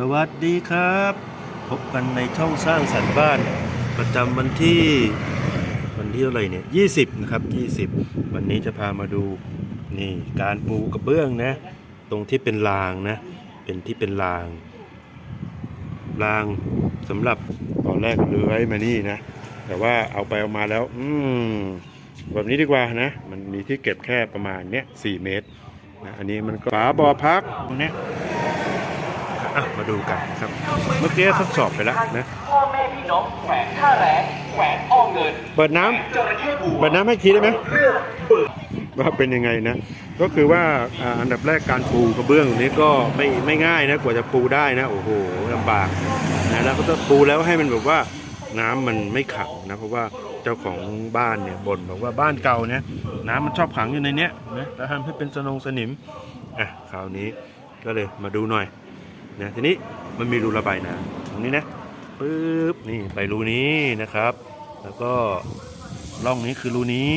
สวัสดีครับ พบกันในช่องสร้างสรรค์บ้าน ประจำวันที่วันที่เท่าไหร่เนี่ย20นะครับ20วันนี้จะพามาดูนี่การปูกระเบื้องนะ ตรงที่เป็นรางนะ เป็นที่เป็นราง รางสำหรับตอนแรกเลื้อยมานี่นะ แต่ว่าเอาไปเอามาแล้ว อืมแบบนี้ดีกว่านะ มันมีที่เก็บแค่ประมาณเนี้ย4เมตรนะอันนี้มันก็ฝาบ่อพักตรงเนี้ย อะมาดูกันครับ เมื่อกี้ทดสอบไปแล้วนะพ่อแม่พี่น้องแขวงท่าแรงแขวงอ้อเงินเปิดน้ำเปิดน้ำให้ทีได้ไหมว่าเป็นยังไงนะ ก็คือว่าอันดับแรกการปูกระเบื้องนี้ก็ไม่ไม่ง่ายนะกว่าจะปูได้นะโอ้โหลำบากนะแล้วก็ต้องปูแล้วให้มันแบบว่าน้ำมันไม่ขังนะเพราะว่าเจ้าของบ้านเนี่ยบ่นบอกว่าบ้านเก่าเนี่ยน้ำมันชอบขังอยู่ในเนี้ยนะแล้วทำให้เป็นสนงสนิมอะคราวนี้ก็เลยมาดูหน่อย นะทีนี้มันมีรูระบายน้ำตรงนี้นะปึ๊บนี่ไปรูนี้นะครับ แล้วก็ร่องนี้คือรูนี้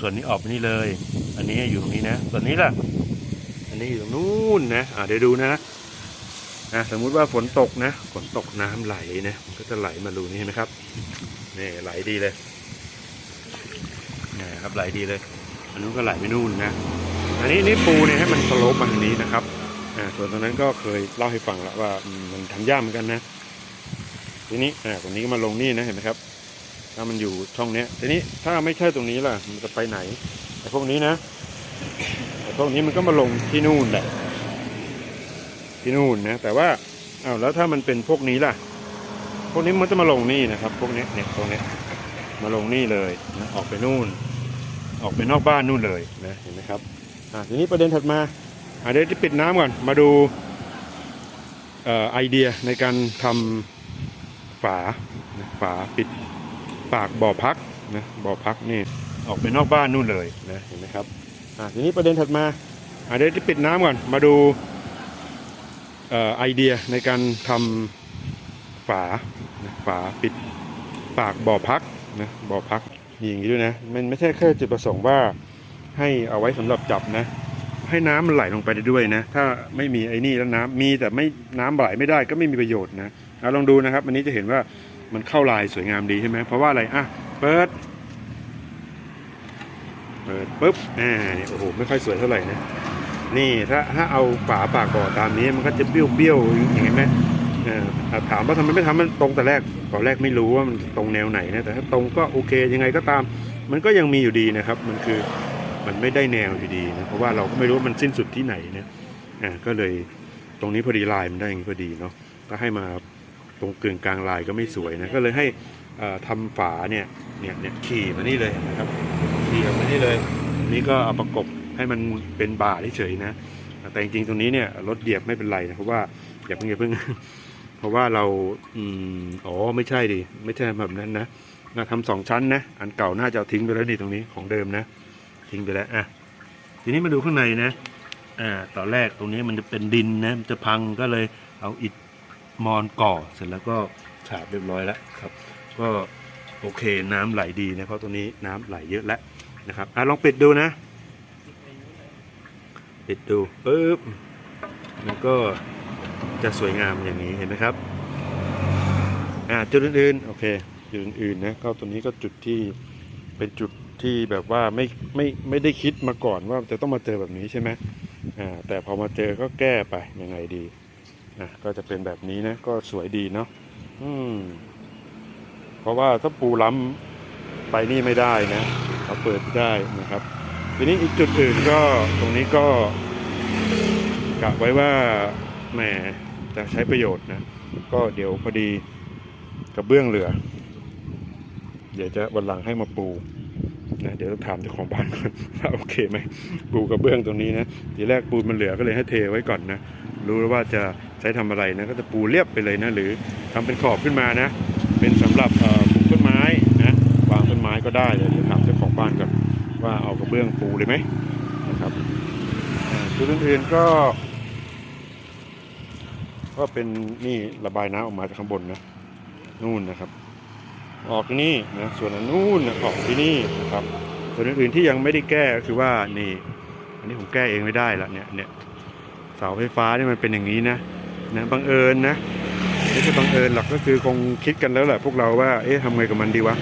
ส่วนนี้ออกไปนี่เลย อันนี้อยู่ตรงนี้นะ ส่วนนี้ล่ะ อันนี้อยู่ตรงนู้นนะอ่าเดี๋ยวดูนะนะสมมุติว่าฝนตกนะฝนตกน้ำไหลนะมันก็จะไหลมารูนี้นะครับนี่ไหลดีเลยนะครับไหลดีเลยอันนู้นก็ไหลไปนู่นนะอันนี้นี่ปูเนี่ยให้มันสโลปมาทางนี้นะครับ อ่าส่วนตรงนั้นก็เคยเล่าให้ฟังแล้วว่ามันทำยากเหมือนกันนะ ทีนี้อ่าตรงนี้ก็มาลงนี่นะเห็นไหมครับ ถ้ามันอยู่ช่องเนี้ย ทีนี้ถ้าไม่ใช่ตรงนี้ล่ะ มันจะไปไหนไอ้พวกนี้นะไอ้พวกนี้มันก็มาลงที่นู่นแหละที่นู่นนะ แต่ว่าอ้าวแล้วถ้ามันเป็นพวกนี้ล่ะ พวกนี้มันจะมาลงนี่นะครับ พวกนี้เนี่ยพวกนี้มาลงนี่เลยนะออกไปนู่น ออกไปนอกบ้านนู่นเลยนะเห็นไหมครับอ่าทีนี้ประเด็นถัดมา เดี๋ยวจะปิดน้ำก่อน มาดูออไอเดียในการทำฝาฝาปิดปากบ่อพักนะบ่อพักนี่ออกไปนอกบ้านนู่นเลยนะเห็นไหมครับอะทีนี้ประเด็นถัดมาอะเดี๋ยวจะปิดน้ำก่อน มาดูออไอเดียในการทำฝาฝาปิดปากบ่อพักนะบ่อพักอย่างนี้ด้วยนะมันไม่ใช่แค่จุดประสงค์ว่าให้เอาไว้สำหรับจับนะ ให้น้ำมันไหลลงไปได้ด้วยนะ ถ้าไม่มีไอ้นี่แล้วน้ำมีแต่ไม่น้ำไหลไม่ได้ก็ไม่มีประโยชน์นะเอาลองดูนะครับ อันนี้จะเห็นว่ามันเข้าลายสวยงามดีใช่ไหมเพราะว่าอะไรอะเปิด เปิดปุ๊บอ่านี่โอ้โหไม่ค่อยสวยเท่าไหร่นะนี่ถ้าถ้าเอาฝาปากบ่อตามนี้มันก็จะเบี้ยวเบี้ยวๆอย่างนี้ไหมเอออะถามว่าทำไมไม่ทำมันตรงแต่แรกตอนแรกไม่รู้ว่ามันตรงแนวไหนนะแต่ถ้าตรงก็โอเคยังไงก็ตาม มันก็ยังมีอยู่ดีนะครับ มันคือ มันไม่ได้แนวอยู่ดีนะเพราะว่าเราก็ไม่รู้ว่ามันสิ้นสุดที่ไหนนะอ่าก็เลยตรงนี้พอดีลายมันได้อย่างนี้พอดีเนาะก็ให้มาตรงกึ่งกลางลายก็ไม่สวยนะก็เลยให้เอ่อทำฝาเนี่ยเนี่ยเนี่ยขี่มานี่เลยนะครับขี่มานี่เลยนี่ก็เอาประกบให้มันเป็นบ่าเฉยๆนะแต่จริงๆตรงนี้เนี่ยรถเหยียบไม่เป็นไรนะเพราะว่าอย่าเพิ่งอย่าเพิ่ง เพราะว่าเราอืมอ๋อไม่ใช่ดิไม่ใช่แบบนั้นนะน่าทำสองชั้นนะอันเก่าน่าจะทิ้งไปแล้วนี่ตรงนี้ของเดิมนะ ทิ้งไปแล้วอะทีนี้มาดูข้างในนะอ่าตอนแรกตรงนี้มันจะเป็นดินนะมันจะพังก็เลยเอาอิฐมอนก่อเสร็จแล้วก็ฉาบเรียบร้อยแล้วครับ ก็โอเคน้ำไหลดีนะเพราะตรงนี้น้ำไหลเยอะแล้วนะครับอะลองปิดดูนะ ปิดดูปึ๊บมันก็จะสวยงามอย่างนี้เห็นไหมครับอ่าจุดอื่นๆโอเคจุดอื่นๆนะก็ตัวนี้ก็จุดที่เป็นจุด ที่แบบว่าไม่ไม่ไม่ได้คิดมาก่อนว่าจะต้องมาเจอแบบนี้ใช่ไหมอ่าแต่พอมาเจอก็แก้ไปยังไงดีอะก็จะเป็นแบบนี้นะก็สวยดีเนาะอืม เพราะว่าถ้าปูล้ำไปนี่ไม่ได้นะเขาเปิดไม่ได้นะครับ ทีนี้อีกจุดอื่นก็ตรงนี้ก็กะไว้ว่าแหมจะใช้ประโยชน์นะก็เดี๋ยวพอดีกระเบื้องเหลือ เดี๋ยวจะวันหลังให้มาปู นะเดี๋ยวต้องถามเจ้าของบ้านก่อนว่าโอเคไหมปูกระเบื้องตรงนี้นะทีแรกปูมันเหลือก็เลยให้เทไว้ก่อนนะรู้แล้วว่าจะใช้ทำอะไรนะก็จะปูเรียบไปเลยนะหรือทำเป็นขอบขึ้นมานะ เป็นสำหรับปลูกต้นไม้นะวางต้นไม้ก็ได้เดี๋ยวถามเจ้าของบ้านก่อนว่าเอากระเบื้องปูเลยไหมนะครับจุดอื่นๆก็ก็เป็นนี่ระบายน้ำออกมาจากข้างบนนะนู่นนะครับ ออกที่นี่นะส่วนอันนู้นออกที่นี่นะครับส่วนอื่นๆที่ยังไม่ได้แก้ก็คือว่านี่ อันนี้ผมแก้เองไม่ได้ละเนี่ยเนี่ยเสาไฟฟ้านี่มันเป็นอย่างนี้นะนะบังเอิญนะไม่ใช่บังเอิญหรอกก็คือคงคิดกันแล้วแหละพวกเราว่าเอ๊ะทำไงกับมันดีวะ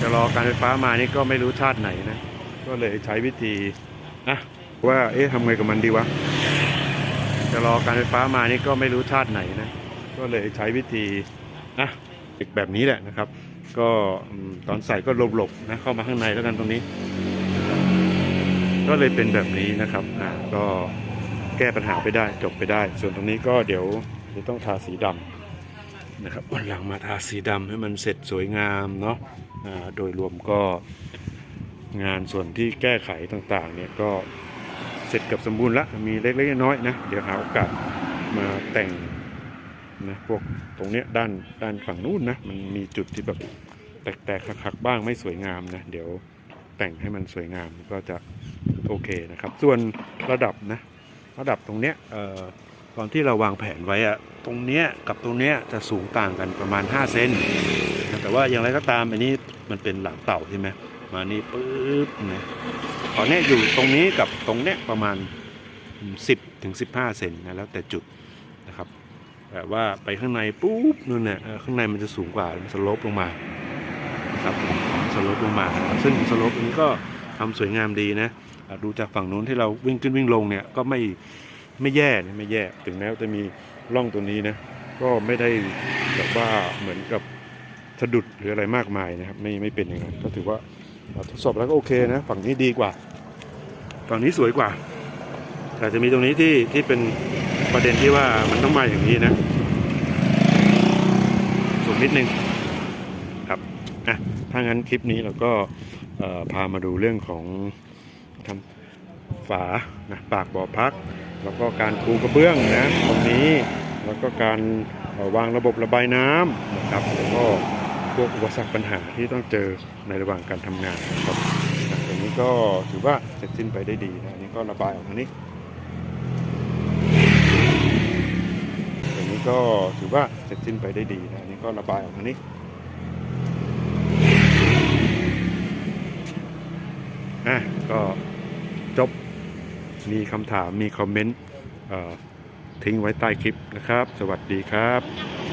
จะรอการไฟฟ้ามานี่ก็ไม่รู้ชาติไหนนะก็เลยใช้วิธีอะว่าเอ๊ะทำไงกับมันดีวะจะรอการไฟฟ้ามานี่ก็ไม่รู้ชาติไหนนะก็เลยใช้วิธีอะ ติดแบบนี้แหละนะครับ ก็ตอนใส่ก็หลบๆนะเข้ามาข้างในแล้วกันตรงนี้ ก็เลยเป็นแบบนี้นะครับอ่าก็แก้ปัญหาไปได้จบไปได้ ส่วนตรงนี้ก็เดี๋ยวจะต้องทาสีดำนะครับวันหลังมาทาสีดำให้มันเสร็จสวยงามเนาะอ่าโดยรวมก็งานส่วนที่แก้ไขต่างๆเนี่ยก็เสร็จกับสมบูรณ์ละมีเล็กๆน้อยๆนะ เดี๋ยวหาโอกาสมาแต่ง นะพวกตรงเนี้ยด้านด้านฝั่งนู้นนะมันมีจุดที่แบบแตกๆหักๆบ้างไม่สวยงามนะเดี๋ยวแต่งให้มันสวยงามก็จะโอเคนะครับ ส่วนระดับนะระดับตรงเนี้ยเอ่อตอนที่เราวางแผนไว้อะตรงเนี้ยกับตรงเนี้ยจะสูงต่างกันประมาณ 5 เซนแต่ว่าอย่างไรก็ตามอันนี้มันเป็นหลังเต่าใช่ไหมมานี่ปุ๊บนะตอนนี้อยู่ตรงนี้กับตรงเนี้ยประมาณ 10ถึง15 เซนนะแล้วแต่จุดนะครับ แต่ว่าไปข้างในปุ๊บนู่นเนี่ยข้างในมันจะสูงกว่ามันสโลปลงมาครับสโลปลงมา ซึ่งสโลปนี้ก็ทำสวยงามดีนะดูจากฝั่งนู้นที่เราวิ่งขึ้นวิ่งลงเนี่ยก็ไม่ไม่แย่นะไม่แย่ถึงแม้วจะมีร่องตัวนี้นะก็ไม่ได้แบบว่าเหมือนกับสะดุดหรืออะไรมากมายนะครับ ไม่ไม่เป็นอย่างนั้นก็ถือว่าทดสอบแล้วก็โอเคนะฝั่งนี้ดีกว่า ฝั่งนี้สวยกว่าแต่จะมีตรงนี้ที่ที่เป็น ประเด็นที่ว่ามันต้องมาอย่างนี้นะสูงนิดนึงครับอะถ้างั้นคลิปนี้เราก็พามาดูเรื่องของทำฝานะปากบ่อพัก แล้วก็การปูกระเบื้องนะตรงนี้แล้วก็การวางระบบระบายน้ำนะครับแล้วก็พวกอุปสรรคปัญหาที่ต้องเจอในระหว่างการทำงานนะครับตรงนี้ก็ถือว่าเสร็จสิ้นไปได้ดีนะนี้ก็ระบายออกทางนี้ตรงนี้ ก็ถือว่าเสร็จสิ้นไปได้ดีนะนี่ก็ระบายออกมานี้อะก็จบมีคำถามมีคอมเมนต์ทิ้งไว้ใต้คลิปนะครับ สวัสดีครับ